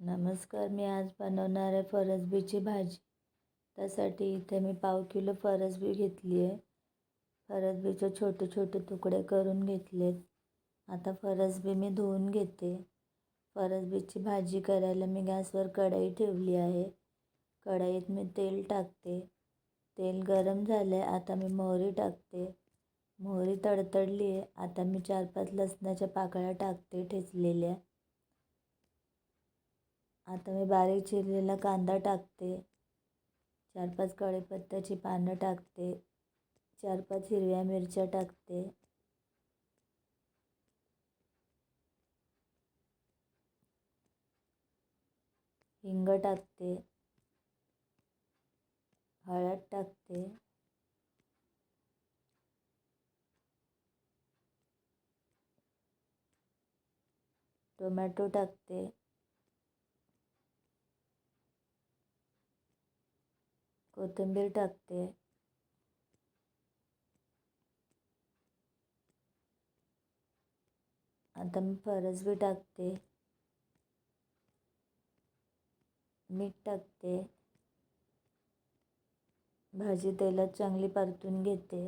नमस्कार मी आज बनवणार आहे फरसबीची भाजी. त्यासाठी इथे मी पाव किलो फरसबी घेतली आहे. फरसबीचे छोटे छोटे तुकडे करून घेतलेत. आता फरसबी मी धुवून घेते. फरसबीची भाजी करायला मी गॅसवर कढई ठेवली आहे. कढईत मी तेल टाकते. तेल गरम झालं आहे आता मी मोहरी टाकते. मोहरी तडतडली आहे आता मी चार पाच लसणाच्या पाकळ्या टाकते ठेचलेल्या. आता मी बारीक चिरलेला कांदा टाकते. चार पाच कढीपत्त्याची पानं टाकते. चार पाच हिरव्या मिरच्या टाकते. हिंग टाकते. हळद टाकते. टोमॅटो टाकते. कोथिंबीर टाकते. आता मी फरसबी टाकते. मीठ टाकते. भाजी तेलात चांगली परतून घेते.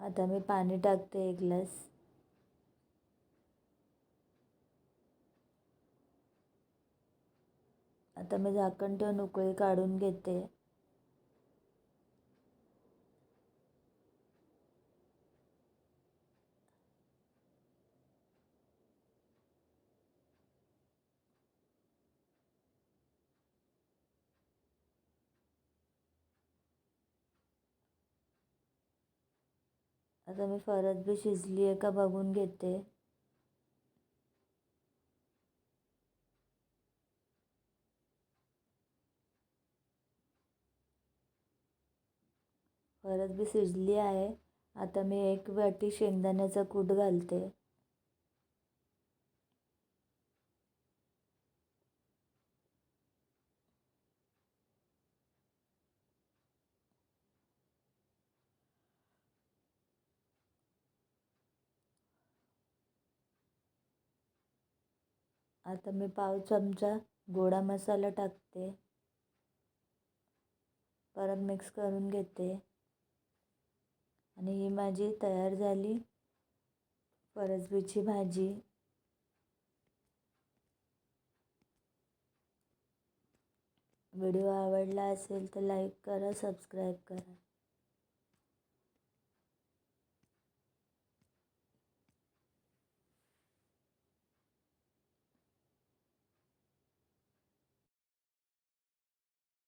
आता मी पाणी टाकते एक ग्लास. आता मी झाकण ठेवून उकळी काढून घेते. आता मी परत बी शिजली आहे का बघून घेते. परत बी शिजली आहे. आता मी एक वाटी शेंगदाण्याचा कूट घालते. आता मी पाव चमचा गोडा मसाला टाकते. परत मिक्स करून घेते. आणि ही माझी तयार झाली फरसबीची भाजी. व्हिडिओ आवडला असेल तर लाईक करा सबस्क्राईब करा.